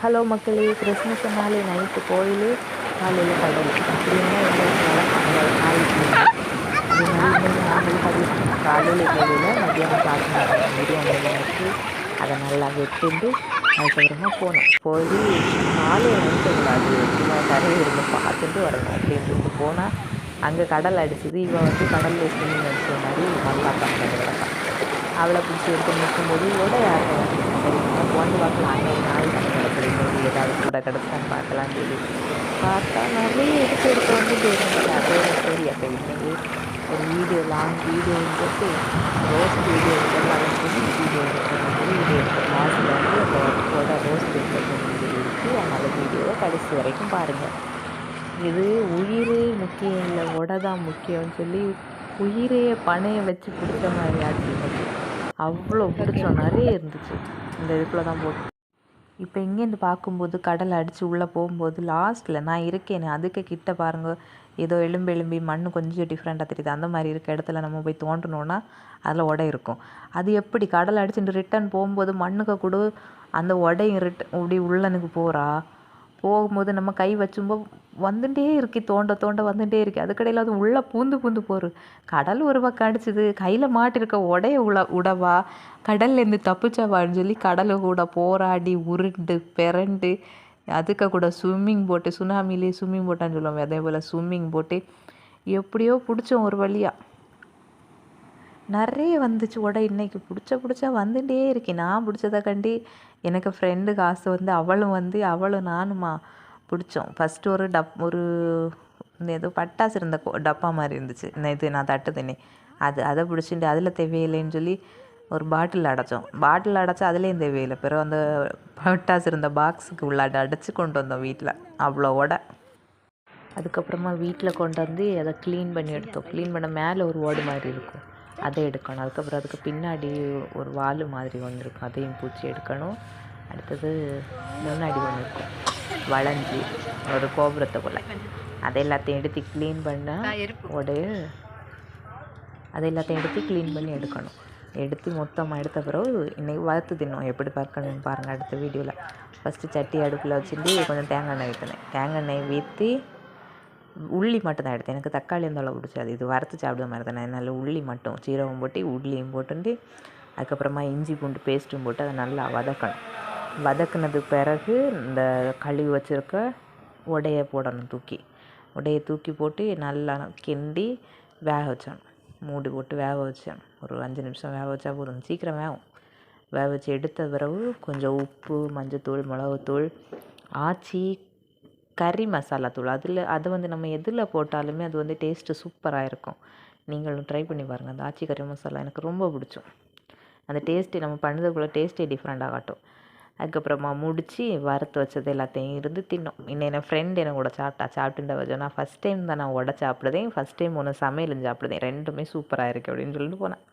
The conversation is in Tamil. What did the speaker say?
ஹலோ மக்களே நாளை நைட்டு கோயில் காலையில் கடல் அப்படின்னா நாங்களும் பதிவு காலையில் கோயிலில் மத்தியானம் சாப்பிட்டு பிரியாணி வச்சு அதை நல்லா வெட்டிண்டு அதுக்கப்புறமா போனோம். போய் காலையில் நினைக்கக்கூடாது சும்மா கரையை இருந்து பார்த்துட்டு வரணும். அப்படின்ட்டு போனால் அங்கே கடல் அடிச்சது. இவன் வந்து கடலில் ஸ்விம்மிங் அடிச்ச மாதிரி நல்லா பார்க்க அவளை பிடிச்சி எடுத்து நிற்கும்போது உடையாட்டம் சரி நம்ம வந்து பார்க்கலாம் அங்கே நாய் ஏதாவது கூட கிடச்சான்னு பார்க்கலாம் சொல்லி பார்த்தா நிறைய எடுத்து எடுத்து வந்து இருந்துச்சு அதே ஸ்டோரி அப்போ இன்னைக்கு ஒரு வீடியோ லாங் வீடியோ போட்டு ரோஸ் வீடியோ எடுக்கலாம் சொல்லி வீடியோ எடுக்கிற வீடியோ எடுத்த லாஸ்ட்டில் வந்து அந்த ஒர்க்கோட ரோஸ் வீடியோ மாதிரி இருக்குது அதனால் வீடியோவை கடைசி வரைக்கும் பாருங்கள் இது உயிரே முக்கியம் இல்லை உடை தான் முக்கியம்னு சொல்லி உயிரையே பனையை வச்சு பிடிச்ச மாதிரி ஆச்சு. அவ்வளோ பிடிச்சோம் நிறைய இருந்துச்சு. இந்த இதுக்குள்ளே தான் போட்டு. இப்போ இங்கேருந்து பார்க்கும்போது கடல் அடித்து உள்ளே போகும்போது லாஸ்ட்டில் நான் இருக்கேனே அதுக்கு கிட்ட பாருங்க ஏதோ எலும்பு எலும்பி மண் கொஞ்சம் டிஃப்ரெண்ட்டாக தெரியுது. அந்த மாதிரி இருக்க இடத்துல நம்ம போய் தோண்டணுன்னா அதில் உடை இருக்கும். அது எப்படி கடல் அடிச்சுட்டு ரிட்டன் போகும்போது மண்ணுக்கு கூட அந்த உடையும் ரிட்டன் இப்படி உள்ளனுக்கு போகிறா போகும்போது நம்ம கை வச்சும்போது வந்துட்டே இருக்கு தோண்ட தோண்ட வந்துட்டே இருக்கு. அதுக்கடையில் அது உள்ளே பூந்து பூந்து போகிற கடல் ஒரு பக்கம் அடிச்சுது கையில் மாட்டிருக்க உடைய உள உடவா கடல்லேருந்து தப்பிச்சவான்னு சொல்லி கடலை கூட போராடி உருண்டு பிறண்டு அதுக்க கூட ஸ்விம்மிங் போட்டு சுனாமிலே ஸ்விம்மிங் போட்டான்னு சொல்லுவோம் அதே போல் ஸ்விம்மிங் போட்டு எப்படியோ பிடிச்சோம் ஒரு வழியாக நிறைய வந்துச்சு. உடை இன்றைக்கி பிடிச்ச பிடிச்சா வந்துட்டே இருக்கேன் நான் பிடிச்சதை கண்டி எனக்கு ஃப்ரெண்டு காசு வந்து அவளும் வந்து அவளும் நானுமா பிடிச்சோம். ஃபஸ்ட்டு ஒரு டப் ஒரு இந்த ஏதோ பட்டாசு இருந்த கொ- டப்பா மாதிரி இருந்துச்சு. இந்த இது நான் தட்டு தண்ணி அது அதை பிடிச்சிட்டு அதில் தேவையில்லைன்னு சொல்லி ஒரு பாட்டில் அடைச்சோம். பாட்டில் அடைச்சா அதுலேயும் தேவையில்லை. பிறகு அந்த பட்டாசு இருந்த பாக்ஸுக்கு உள்ளாட அடைச்சி கொண்டு வந்தோம் வீட்டில் அவ்வளோ உடை அதுக்கப்புறமா வீட்டில் கொண்டு வந்து அதை க்ளீன் பண்ணி எடுத்தோம். க்ளீன் பண்ண மேலே ஒரு ஓடு மாதிரி இருக்கும். அதை எடுக்கணும். அதுக்கப்புறம் அதுக்கு பின்னாடி ஒரு வால் மாதிரி ஒன்று இருக்கும் அதையும் பூச்சி எடுக்கணும். அடுத்தது முன்னாடி ஒன்று இருக்கும் வளைஞ்சி ஒரு கோபுரத்துக்குள்ளே அதை எல்லாத்தையும் எடுத்து க்ளீன் பண்ண உடைய அதை எல்லாத்தையும் எடுத்து க்ளீன் பண்ணி எடுக்கணும். எடுத்து மொத்தமாக எடுத்த பிறகு இன்னைக்கு வறுத்து தின்னோம். எப்படி பார்க்கணும்னு பாருங்கள் அடுத்த வீடியோவில் ஃபஸ்ட்டு சட்டி அடுப்பில் வச்சுட்டு கொஞ்சம் தேங்காய் எண்ணெய் ஊற்றினேன் தேங்காய் எண்ணெய் ஊற்றி உள்ளி மட்டும் தான் எடுத்தேன். எனக்கு தக்காளி அந்த அளவு பிடிச்சாது இது வறுத்து சாப்பிடுற மாதிரி தானே. நல்ல உள்ளி மட்டும். சீரகம் போட்டு உள்ளியும் போட்டுட்டு அதுக்கப்புறமா இஞ்சி பூண்டு பேஸ்ட்டும் போட்டு அதை நல்லா வதக்கணும். வதக்குனது பிறகு இந்த கழுவி வச்சுருக்க உடைய போடணும் தூக்கி. உடைய தூக்கி போட்டு நல்லா கிண்டி வேக வச்சணும் மூடி போட்டு வேக வச்சோம் ஒரு அஞ்சு நிமிஷம் வேக வச்சா போதும். சீக்கிரம் வேகும். வேக வச்சு எடுத்த பிறகு கொஞ்சம் உப்பு மஞ்சத்தூள் மிளகுத்தூள் ஆச்சி கறி மசாலா தூள். அதில் அது வந்து நம்ம எதில் போட்டாலுமே அது வந்து டேஸ்ட்டு சூப்பராக இருக்கும். நீங்களும் ட்ரை பண்ணி பாருங்கள் அந்த ஆச்சி கறி மசாலா எனக்கு ரொம்ப பிடிச்சும். அந்த டேஸ்ட்டு நம்ம பண்ணதுக்குள்ளே டேஸ்ட்டே டிஃப்ரெண்ட்டாக காட்டும். அதுக்கப்புறமா முடித்து வறுத்து வச்சது எல்லாத்தையும் இருந்து தின்னோம். இன்னும் என் ஃப்ரெண்ட் எனக்கு கூட சாப்பிட்டா சாப்பிட்டுட்டு வச்சோம் நான் ஃபஸ்ட் டைம் தான் நான் உட சாப்பிடுதேன். ஃபஸ்ட் டைம் ஒன்று சமையலும் சாப்பிடுதேன். ரெண்டுமே சூப்பராக இருக்குது அப்படின்னு சொல்லிட்டு போனேன்